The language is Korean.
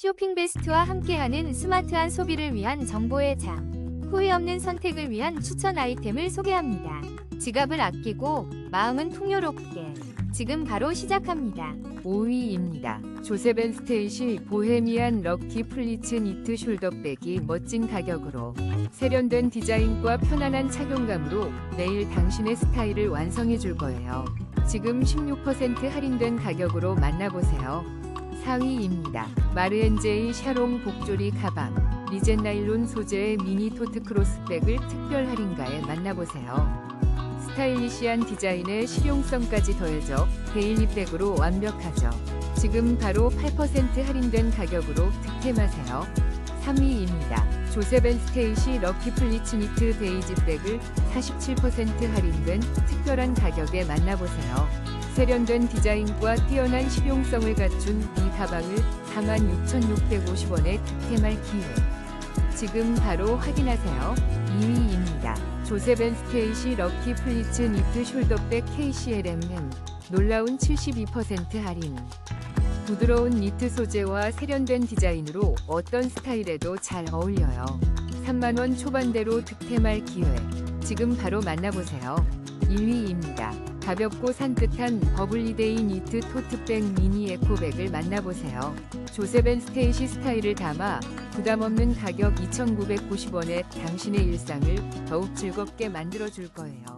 쇼핑 베스트와 함께하는 스마트한 소비를 위한 정보의 장. 후회 없는 선택을 위한 추천 아이템을 소개합니다. 지갑을 아끼고 마음은 풍요롭게. 지금 바로 시작합니다. 5위입니다. 조세벤 스테이시 보헤미안 럭키 플리츠 니트 숄더백이 멋진 가격으로 세련된 디자인과 편안한 착용감으로 매일 당신의 스타일을 완성해 줄 거예요. 지금 16% 할인된 가격으로 만나보세요. 4위입니다. 마르엔제이 샤롱 복조리 가방 리젠 나일론 소재의 미니 토트 크로스백을 특별 할인가에 만나보세요. 스타일리시한 디자인에 실용성까지 더해져 데일리백으로 완벽하죠. 지금 바로 8% 할인된 가격으로 득템하세요. 3위입니다. 조세벤 스테이시 럭키 플리츠 니트 데이지백을 47% 할인된 특별한 가격에 만나보세요. 세련된 디자인과 뛰어난 실용성을 갖춘 이 가방을 46,650원에 득템할 기회. 지금 바로 확인하세요. 2위입니다. 조세벤 스테이시 럭키 플리츠 니트 숄더백 KCLM은 놀라운 72% 할인. 부드러운 니트 소재와 세련된 디자인으로 어떤 스타일에도 잘 어울려요. 3만원 초반대로 득템할 기회. 지금 바로 만나보세요. 1위입니다. 가볍고 산뜻한 버블리데이 니트 토트백 미니 에코백을 만나보세요. 조세벤 스테이시 스타일을 담아 부담 없는 가격 2,990원에 당신의 일상을 더욱 즐겁게 만들어줄 거예요.